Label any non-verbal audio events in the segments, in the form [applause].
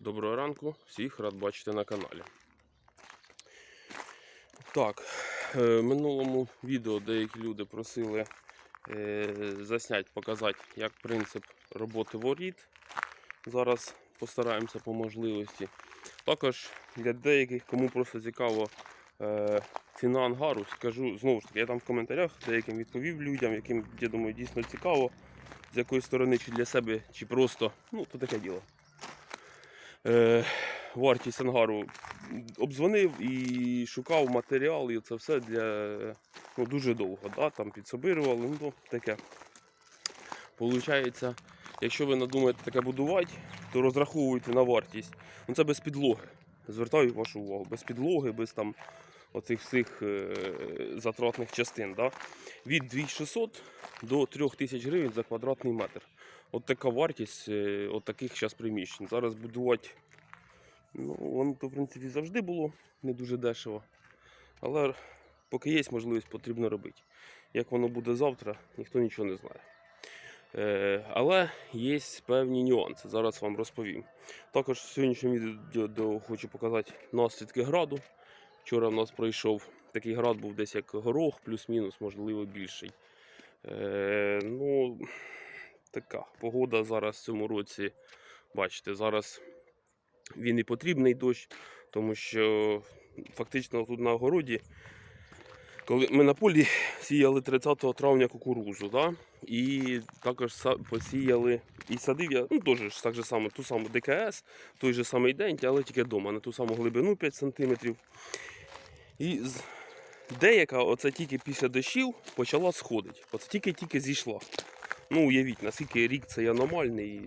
Доброго ранку, всіх рад бачити на каналі. Так, е, в минулому відео деякі люди просили е, засняти, показати, як принцип роботи воріт. Зараз постараємося по можливості. Також для деяких, кому просто цікаво е, ціна ангару, скажу знову ж таки, я там в коментарях деяким відповів людям, яким я думаю дійсно цікаво, з якої сторони, чи для себе, чи просто, ну, то таке діло. Е, вартість ангару обдзвонив і шукав матеріал, і це все для ну, дуже довго. Да? Там підсобирували, ну таке. Получається, якщо ви надумаєте таке будувати, то розраховуйте на вартість. Ну це без підлоги. Звертаю вашу увагу, без підлоги, без там оцих всіх е, затратних частин. Да? Від 2600 до 3000 гривень за квадратний метр. От така вартість е, от таких зараз приміщень. Зараз будувати, ну, воно то в принципі завжди було не дуже дешево. Але поки є можливість, потрібно робити. Як воно буде завтра, ніхто нічого не знає. Е, але є певні нюанси, зараз вам розповім. Також в сьогоднішньому відео хочу показати наслідки граду. Вчора в нас пройшов такий град, був десь як горох, плюс-мінус, можливо, більший. Е, ну, така погода зараз в цьому році. Бачите, зараз він і потрібний дощ, тому що фактично тут на огороді, коли ми на полі сіяли 30 травня кукурузу, да? і також посіяли і садив я ну, теж так же само, ту саму ДКС, той же самий день, але тільки вдома, на ту саму глибину 5 см. І деяка, оце тільки після дощів, почала сходити. Оце тільки-тільки зійшла. Ну, уявіть, наскільки рік цей аномальний,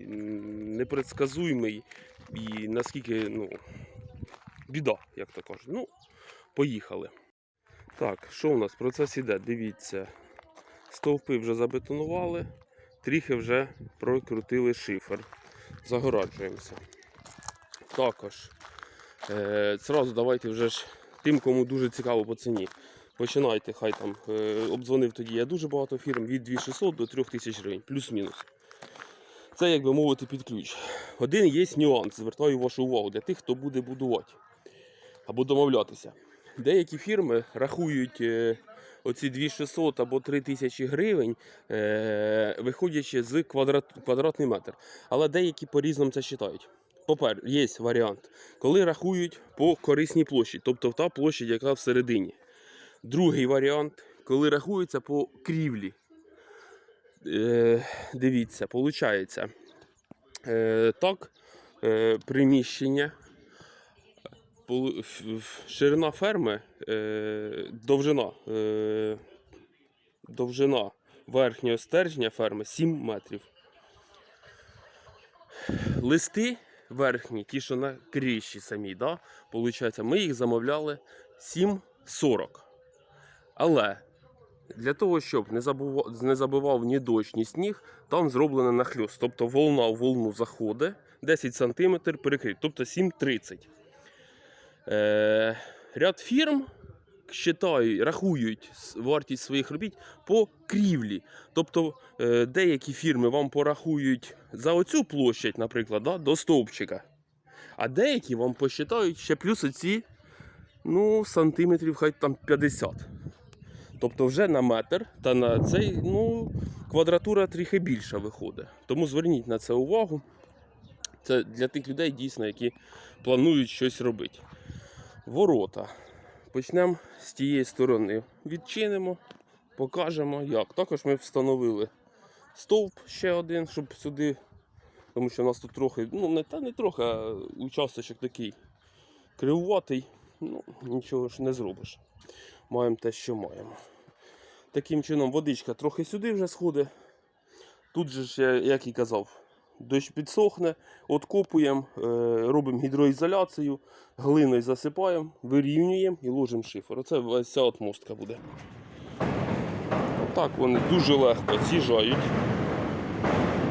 непредсказуємий і наскільки, ну, біда, як то кажуть. Ну, поїхали. Так, що у нас? Процес іде, дивіться. Стовпи вже забетонували, тріхи вже прокрутили шифер. Загораджуємося. Також. Е, зразу давайте вже ж тим, кому дуже цікаво по ціні. Починайте, хай там е, обдзвонив тоді. Я дуже багато фірм від 2600 до 3000 гривень, плюс-мінус. Це, як би мовити, під ключ. Один є нюанс, звертаю вашу увагу для тих, хто буде будувати або домовлятися. Деякі фірми рахують е, оці 2600 або 3000 гривень, е, виходячи з квадрат, квадратний метр. Але деякі по-різному це вважають. Попер, є варіант, коли рахують по корисній площі, тобто та площа, яка всередині. Другий варіант, коли рахується по крівлі. Е, дивіться, виходить, е, так, е, приміщення, ширина ферми, е, довжина, е, довжина верхнього стержня ферми 7 метрів. Листи верхні, ті, що на кріші самі, да, получається, ми їх замовляли 7,40. Але для того, щоб не забував, не забивав ні дощ, ні сніг, там зроблено нахльост. Тобто волна в волну заходить 10 см перекрит, тобто 7,30. Е, ряд фірм считають, рахують вартість своїх робіт по крівлі. Тобто е, деякі фірми вам порахують за оцю площадь, наприклад, да, до стовпчика. А деякі вам посчитають ще плюс оці ну, сантиметрів хай там 50. Тобто вже на метр та на цей ну, квадратура трохи більша виходить. Тому зверніть на це увагу. Це для тих людей дійсно, які планують щось робити. Ворота. Почнемо з тієї сторони. Відчинимо, покажемо як. Також ми встановили стовп ще один, щоб сюди, тому що у нас тут трохи, ну не та не трохи, а участочок такий кривуватий. Ну, нічого ж не зробиш. Маємо те, що маємо. Таким чином водичка трохи сюди вже сходить. Тут же ж, як і казав, дощ підсохне, откопуємо, е, робимо гідроізоляцію, глиною засипаємо, вирівнюємо і ложимо шифер. Оце вся ця отмостка буде. Так вони дуже легко з'їжджають.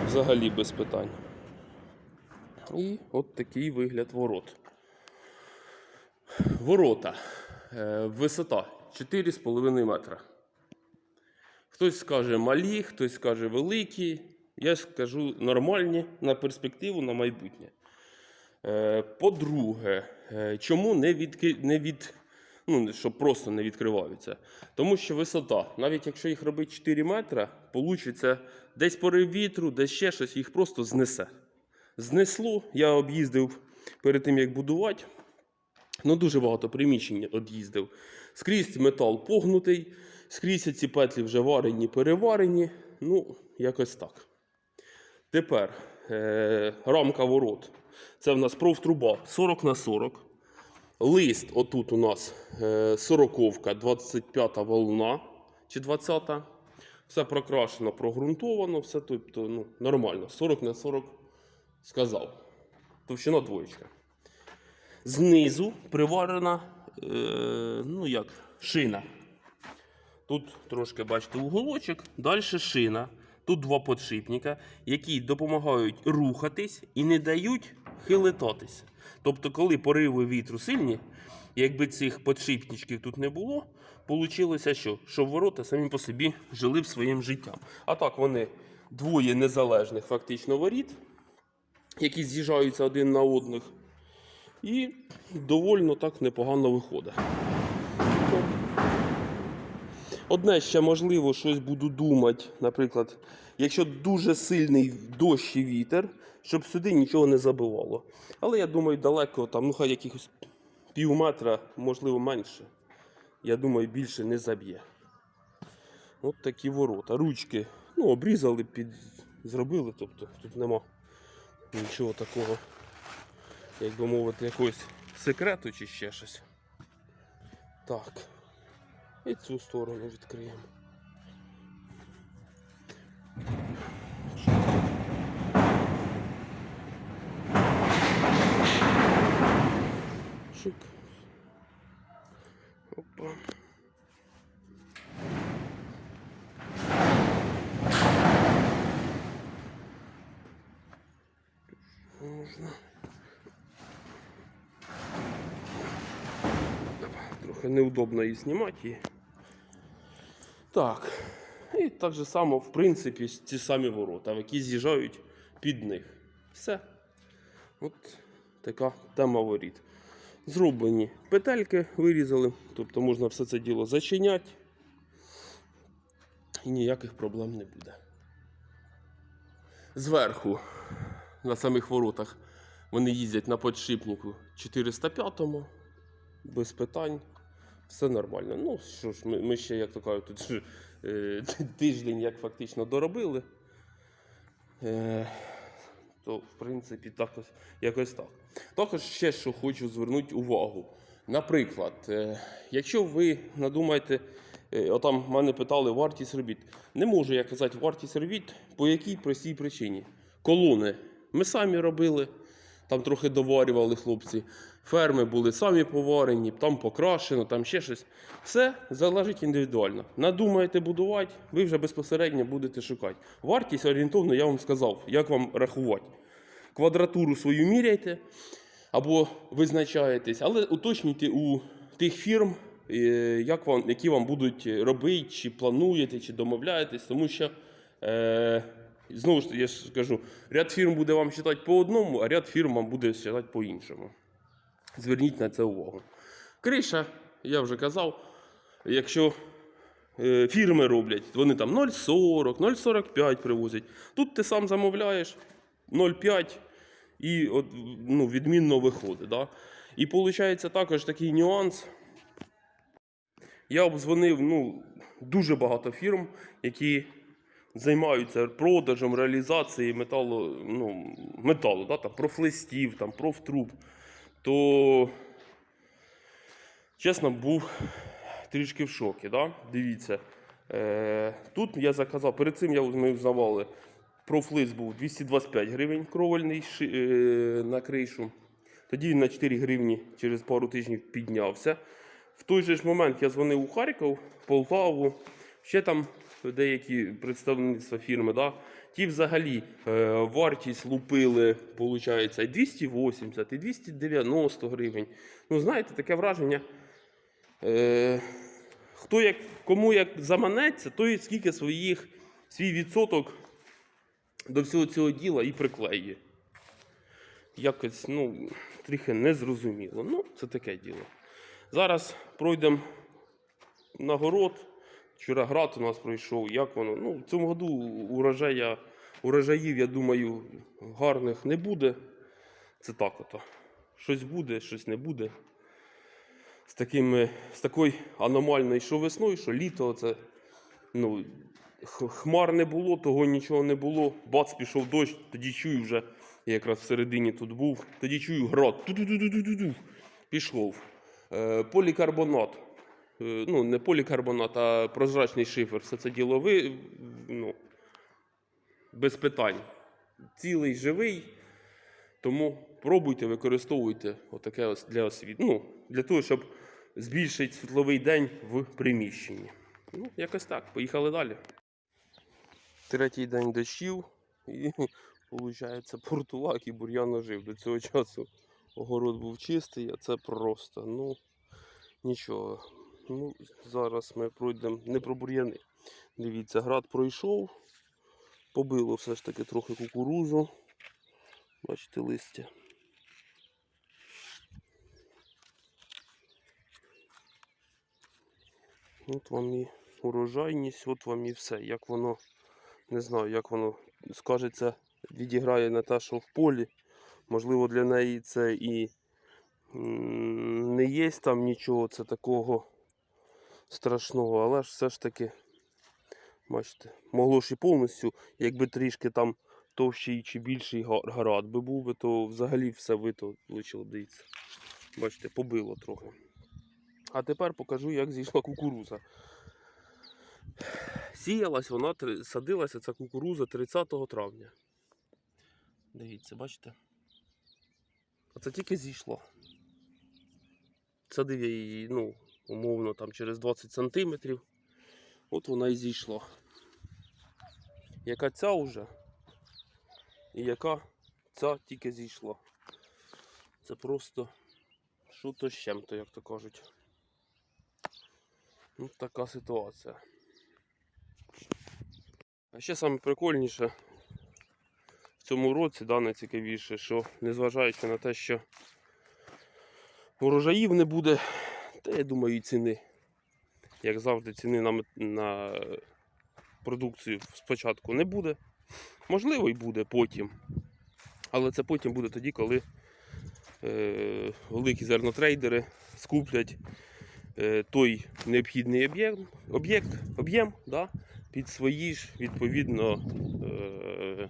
Взагалі без питань. І от такий вигляд ворот. Ворота. Е, Висота 4,5 метра. Хтось скаже малі, хтось скаже великі. Я скажу нормальні на перспективу, на майбутнє. Е, По-друге, е, чому не, відки... не від... ну, щоб просто не відкриваються? Тому що висота, навіть якщо їх робити 4 метри, получиться десь порив вітру, десь ще щось, їх просто знесе. Знесло, я об'їздив перед тим, як будувати. Ну, дуже багато приміщень об'їздив. Скрізь метал погнутий, скрізь ці петлі вже варені, переварені. Ну, якось так. Тепер е, рамка ворот. Це в нас профтруба 40 на 40. Лист отут у нас е, 40-ка, 25 волна чи 20-та. Все прокрашено, прогрунтовано, все тобто, ну, нормально. 40 на 40 сказав. Товщина двоєчка. Знизу приварена е, ну як, шина. Тут трошки, бачите, уголочок, далі шина. Тут два подшипника, які допомагають рухатись і не дають хилитатись. Тобто, коли пориви вітру сильні, якби цих подшипничків тут не було, получилося що? Що ворота самі по собі жили б своїм життям. А так вони двоє незалежних фактично воріт, які з'їжджаються один на одних. І довольно так непогано виходить. Одне ще можливо, щось буду думати, наприклад, якщо дуже сильний дощ і вітер, щоб сюди нічого не забивало. Але я думаю, далеко там, ну хай якихось пів метра, можливо, менше. Я думаю, більше не заб'є. От такі ворота. Ручки ну, обрізали, під... зробили, тобто тут нема нічого такого, як би мовити, якогось секрету чи ще щось. Так. І цю сторону відкриємо. Шик. Неудобно її знімати. Так. І так же само, в принципі, ці самі ворота, які з'їжджають під них. Все. От така тема воріт. Зроблені петельки, вирізали, тобто можна все це діло зачиняти. І ніяких проблем не буде. Зверху, на самих воротах, вони їздять на подшипнику 405-му, без питань. Все нормально. Ну що ж, ми, ми ще, як то кажуть, тут е, [laughs] тиждень як фактично доробили. Е, то, в принципі, так, якось так. Також ще що хочу звернути увагу. Наприклад, е, якщо ви надумаєте, е, отам мене питали вартість робіт. Не можу я казати вартість робіт по якій простій причині. Колони ми самі робили, там трохи доварювали хлопці. Ферми були самі поварені, там покрашено, там ще щось. Все залежить індивідуально. Надумаєте будувати, ви вже безпосередньо будете шукати. Вартість орієнтовно я вам сказав, як вам рахувати. Квадратуру свою міряйте або визначаєтесь, але уточнюйте у тих фірм, е, як вам, які вам будуть робити, чи плануєте, чи домовляєтесь, тому що. Е, Знову ж таки, я ж кажу, ряд фірм буде вам читати по одному, а ряд фірм вам буде читати по іншому. Зверніть на це увагу. Криша, я вже казав, якщо е, фірми роблять, вони там 0,40, 0,45 привозять. Тут ти сам замовляєш 0,5 і от, ну, відмінно виходить. Да? І виходить також такий нюанс. Я обдзвонив ну, дуже багато фірм, які займаються продажем, реалізацією металу, ну, металу да, там, профлистів, там, профтруб, то чесно був трішки в шокі. Да? Дивіться. Е, тут я заказав, перед цим я ми узнавали, профлист був 225 гривень кровельний е, на кришу. Тоді він на 4 гривні через пару тижнів піднявся. В той же ж момент я дзвонив у Харків, Полтаву, ще там деякі представництва фірми. Да? Ті взагалі е, вартість лупили, виходить, і 280, і 290 гривень. Ну, знаєте, таке враження. Е, хто як, кому як заманеться, той скільки своїх, свій відсоток до всього цього діла і приклеює. якось ну, трохи незрозуміло. Ну, це таке діло. Зараз пройдемо на город. Вчора град у нас пройшов. Як воно? Ну, в цьому году урожая, урожаїв, я думаю, гарних не буде. Це так ото. Щось буде, щось не буде. З, такими, з такою аномальною, що весною, що літо. Це, ну, хмар не було, того нічого не було. Бац, пішов дощ, тоді чую вже, я якраз всередині тут був, тоді чую град. Ту-ту-ту-ту-ту-ту. Пішов. Е, полікарбонат. Е, ну, не полікарбонат, а прозрачний шифер. Все це діло ви, ну, без питань. Цілий живий. Тому пробуйте, використовуйте отаке ось для освіт. Ну, для того, щоб збільшити світловий день в приміщенні. Ну, якось так. Поїхали далі. Третій день дощів і [laughs] виходить портулак і бур'ян ожив. До цього часу огород був чистий, а це просто. Ну, нічого. Ну, зараз ми пройдемо не про бур'яни. Дивіться, град пройшов, побило все ж таки трохи кукурузу. Бачите листя. От вам і урожайність, от вам і все. Як воно, не знаю, як воно скажеться, відіграє на те, що в полі. Можливо, для неї це і не є там нічого це такого страшного, але ж все ж таки, бачите, могло ж і повністю, якби трішки там товщий чи більший град би був то взагалі все вито влучило, дивіться. Бачите, побило трохи. А тепер покажу, як зійшла кукуруза. Сіялась вона, садилася ця кукуруза 30 травня. Дивіться, бачите? Оце тільки зійшло. Садив я її, ну, умовно, там через 20 сантиметрів. От вона і зійшла. Яка ця вже? І яка ця тільки зійшла. Це просто що то з чим-то, як то кажуть. Ну, така ситуація. А ще саме прикольніше в цьому році, да, найцікавіше, що незважаючи на те, що урожаїв не буде, та я думаю, і ціни. Як завжди, ціни на, на продукцію спочатку не буде. Можливо, і буде потім. Але це потім буде тоді, коли е, великі зернотрейдери скуплять е, той необхідний об'єм, об'єкт, об'єм да, під свої ж відповідно е,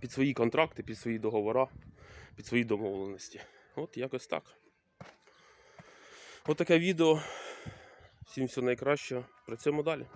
під свої контракти, під свої договори, під свої домовленості. От якось так. От таке відео. Всім всього найкращого. Працюємо далі.